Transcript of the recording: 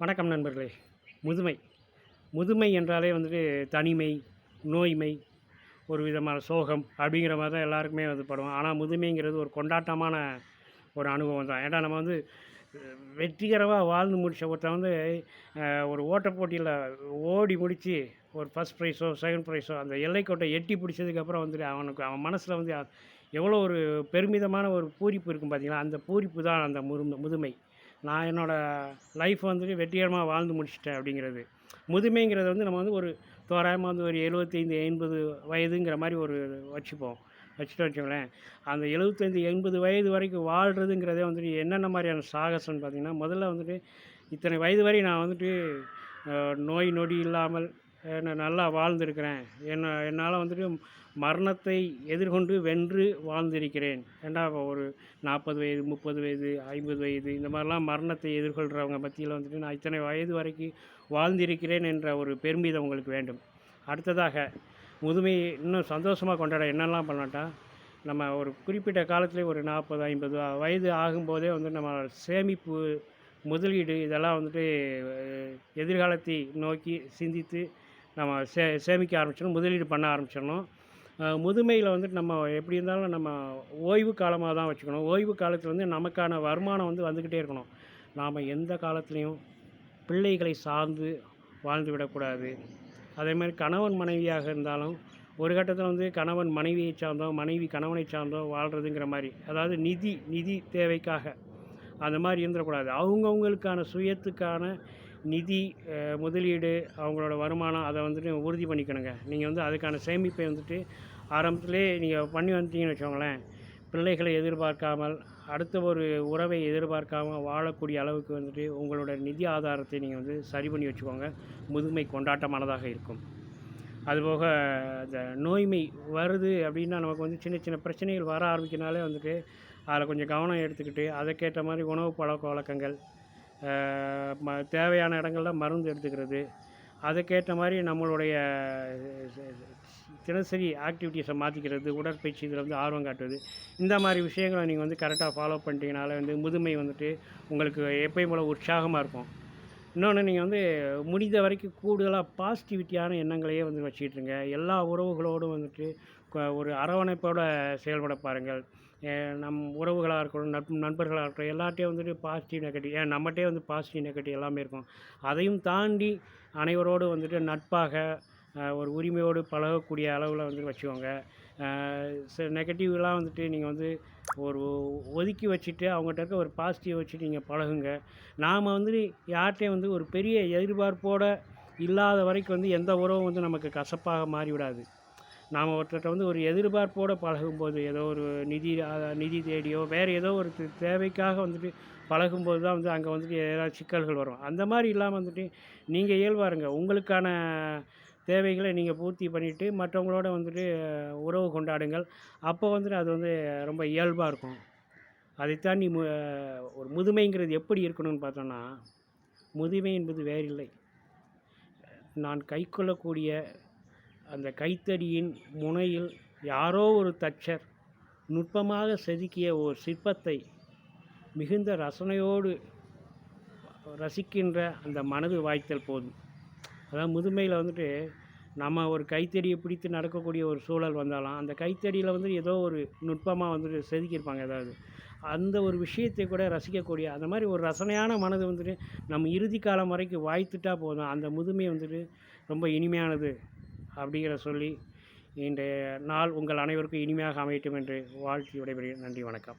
வணக்கம் நண்பர்களே. முதுமை. முதுமை என்றாலே வந்துட்டு தனிமை நோய்மை ஒரு விதமான சோகம் அப்படிங்கிற மாதிரி தான் எல்லாருக்குமே வந்து படுவோம் ஆனால் முதுமைங்கிறது ஒரு கொண்டாட்டமான ஒரு அனுபவம் தான். ஏன்னா நம்ம வந்து வெற்றிகரமாக வாழ்ந்து முடித்த ஒருத்தன் வந்து ஒரு ஓட்டப் போட்டியில் ஓடி முடித்து ஒரு ஃபஸ்ட் ப்ரைஸோ செகண்ட் ப்ரைஸோ அந்த எல்லைக்கோட்டை எட்டி பிடிச்சதுக்கப்புறம் வந்துட்டு அவனுக்கு அவன் மனசில் வந்து எவ்வளோ ஒரு பெருமிதமான ஒரு பூரிப்பு இருக்கும் பார்த்தீங்களா அந்த பூரிப்பு தான் அந்த முரு முதுமை. நான் என்னோடய லைஃப் வந்துட்டு வெற்றிகரமாக வாழ்ந்து முடிச்சிட்டேன் அப்படிங்கிறது. முதுமைங்கிறது வந்து நம்ம வந்து ஒரு தோராயமாக வந்து ஒரு எழுபத்தைந்து எண்பது வயதுங்கிற மாதிரி ஒரு வச்சுப்போம். வச்சுட்டு வச்சுங்களேன் அந்த எழுபத்தைந்து எண்பது வயது வரைக்கும் வாழ்கிறதுங்கிறதே வந்துட்டு என்னென்ன மாதிரியான சாகசம்னு பார்த்திங்கன்னா முதல்ல வந்துட்டு இத்தனை வயது வரை நான் வந்துட்டு நோய் நொடி இல்லாமல் நான் நல்லா வாழ்ந்திருக்கிறேன். என்ன என்னால் வந்துட்டு மரணத்தை எதிர்கொண்டு வென்று வாழ்ந்திருக்கிறேன். ஏண்டா ஒரு நாற்பது வயது முப்பது வயது ஐம்பது வயது இந்த மாதிரிலாம் மரணத்தை எதிர்கொள்கிறவங்க மத்தியில் வந்துட்டு நான் இத்தனை வயது வரைக்கும் வாழ்ந்திருக்கிறேன் என்ற ஒரு பெருமிதம் உங்களுக்கு வேண்டும். அடுத்ததாக முதுமையை இன்னும் சந்தோஷமாக கொண்டாட என்னெல்லாம் பண்ணட்டா நம்ம ஒரு குறிப்பிட்ட காலத்திலே ஒரு நாற்பது ஐம்பது வயது ஆகும்போதே வந்து நம்ம சேமிப்பு முதலீடு இதெல்லாம் வந்துட்டு எதிர்காலத்தை நோக்கி சிந்தித்து நம்ம சே சேமிக்க ஆரம்பிச்சிடணும் முதலீடு பண்ண ஆரம்பிச்சிடணும். முதுமையில் வந்துட்டு நம்ம எப்படி இருந்தாலும் நம்ம ஓய்வு காலமாக தான் வச்சுக்கணும். ஓய்வு காலத்தில் வந்து நமக்கான வருமானம் வந்து வந்துக்கிட்டே இருக்கணும். நாம் எந்த காலத்துலேயும் பிள்ளைகளை சார்ந்து வாழ்ந்து விடக்கூடாது. அதே மாதிரி கணவன் மனைவியாக இருந்தாலும் ஒரு கட்டத்தில் வந்து கணவன் மனைவியை சார்ந்தோ மனைவி கணவனை சார்ந்தோ வாழ்கிறதுங்கிற மாதிரி அதாவது நிதி நிதி தேவைக்காக அந்த மாதிரி இருந்துடக்கூடாது. அவங்கவுங்களுக்கான சுயத்துக்கான நிதி முதலீடு அவங்களோட வருமானம் அதை வந்துட்டு உறுதி பண்ணிக்கணுங்க. நீங்கள் வந்து அதுக்கான சேமிப்பை வந்துட்டு ஆரம்பத்திலே நீங்கள் பண்ணி வந்துட்டீங்கன்னு வச்சுக்கோங்களேன். பிள்ளைகளை எதிர்பார்க்காமல் அடுத்த ஒரு உறவை எதிர்பார்க்காமல் வாழக்கூடிய அளவுக்கு வந்துட்டு உங்களோட நிதி ஆதாரத்தை நீங்கள் வந்து சரி பண்ணி வச்சுக்கோங்க. முதுமை கொண்டாட்டமானதாக இருக்கும். அதுபோக இந்த நோய்மை வருது அப்படின்னா நமக்கு வந்து சின்ன சின்ன பிரச்சனைகள் வர ஆரம்பிக்கனாலே வந்துட்டு அதில் கொஞ்சம் கவனம் எடுத்துக்கிட்டு அதுக்கேற்ற மாதிரி உணவு பழக்க வழக்கங்கள் ம தேவையான இடங்கள்ல மருந்து எடுத்துக்கிறது. அதுக்கேற்ற மாதிரி நம்மளுடைய தினசரி ஆக்டிவிட்டீஸை மாற்றிக்கிறது உடற்பயிற்சி இதில் வந்து ஆர்வம் காட்டுவது. இந்த மாதிரி விஷயங்களை நீங்கள் வந்து கரெக்டாக ஃபாலோ பண்ணிட்டீங்கனால வந்து முதுமை வந்துட்டு உங்களுக்கு எப்பயும் போல் உற்சாகமாக இருக்கும். இன்னொன்று நீங்கள் வந்து முடிந்த வரைக்கும் கூடுதலாக பாசிட்டிவிட்டியான எண்ணங்களையே வந்து வச்சுக்கிட்டுருங்க. எல்லா உறவுகளோடும் வந்துட்டு ஒரு அரவணைப்போடு செயல்பட பாருங்கள். நம் உறவுகளாக இருக்கட்டும் நட்பு நண்பர்களாக இருக்கட்டும் எல்லார்ட்டையும் வந்துட்டு பாசிட்டிவ் நெகட்டிவ் ஏன் நம்மகிட்டே வந்து பாசிட்டிவ் நெகட்டிவ் எல்லாமே இருக்கும். அதையும் தாண்டி அனைவரோடு வந்துட்டு நட்பாக ஒரு உரிமையோடு பழகக்கூடிய அளவில் வந்து வச்சுக்கோங்க. சில நெகட்டிவ்லாம் வந்துட்டு நீங்கள் வந்து ஒரு ஒதுக்கி வச்சுட்டு அவங்ககிட்ட இருக்க ஒரு பாசிட்டிவ் வச்சுட்டு நீங்கள் பழகுங்க. நாம் வந்து யார்கிட்டையும் வந்து ஒரு பெரிய எதிர்பார்ப்போடு இல்லாத வரைக்கும் வந்து எந்த உறவும் வந்து நமக்கு கசப்பாக மாறிவிடாது. நாம் ஒருத்தர்கிட்ட வந்து ஒரு எதிர்பார்ப்போடு பழகும்போது ஏதோ ஒரு நிதி நிதி தேடியோ வேறு ஏதோ ஒரு தேவைக்காக வந்துட்டு பழகும்போது தான் வந்து அங்கே வந்துட்டு ஏதாவது சிக்கல்கள் வரும். அந்த மாதிரி இல்லாமல் வந்துட்டு நீங்கள் இயல்பாருங்க உங்களுக்கான தேவைகளை நீங்கள் பூர்த்தி பண்ணிவிட்டு மற்றவங்களோட வந்துட்டு உறவு கொண்டாடுங்கள். அப்போ வந்துட்டு அது வந்து ரொம்ப இயல்பாக இருக்கும். அதைத்தான் நீ மு ஒரு முதுமைங்கிறது எப்படி இருக்கணும்னு பார்த்தோன்னா முதுமை என்பது வேறில்லை. நான் கைக்கொள்ளக்கூடிய அந்த கைத்தடியின் முனையில் யாரோ ஒரு தச்சர் நுட்பமாக செதுக்கிய ஒரு சிற்பத்தை மிகுந்த ரசனையோடு ரசிக்கின்ற அந்த மனது வாய்த்தல் போதும். அதாவது முதுமையில் வந்துட்டு நம்ம ஒரு கைத்தடியை பிடித்து நடக்கக்கூடிய ஒரு சூழல் வந்தாலும் அந்த கைத்தடியில் வந்து ஏதோ ஒரு நுட்பமாக வந்துட்டு செதுக்கியிருப்பாங்க ஏதாவது. அந்த ஒரு விஷயத்தை கூட ரசிக்கக்கூடிய அந்த மாதிரி ஒரு ரசனையான மனது வந்துட்டு நம்ம இறுதி காலம் வரைக்கும் வாய்த்துட்டா போதும். அந்த முதுமை வந்துட்டு ரொம்ப இனிமையானது. அப்படிங்கிற சொல்லி இன்றைய நாள் உங்கள் அனைவருக்கும் இனிமையாக அமையட்டும் என்று வாழ்த்தி விடைபெறுகிறேன். நன்றி வணக்கம்.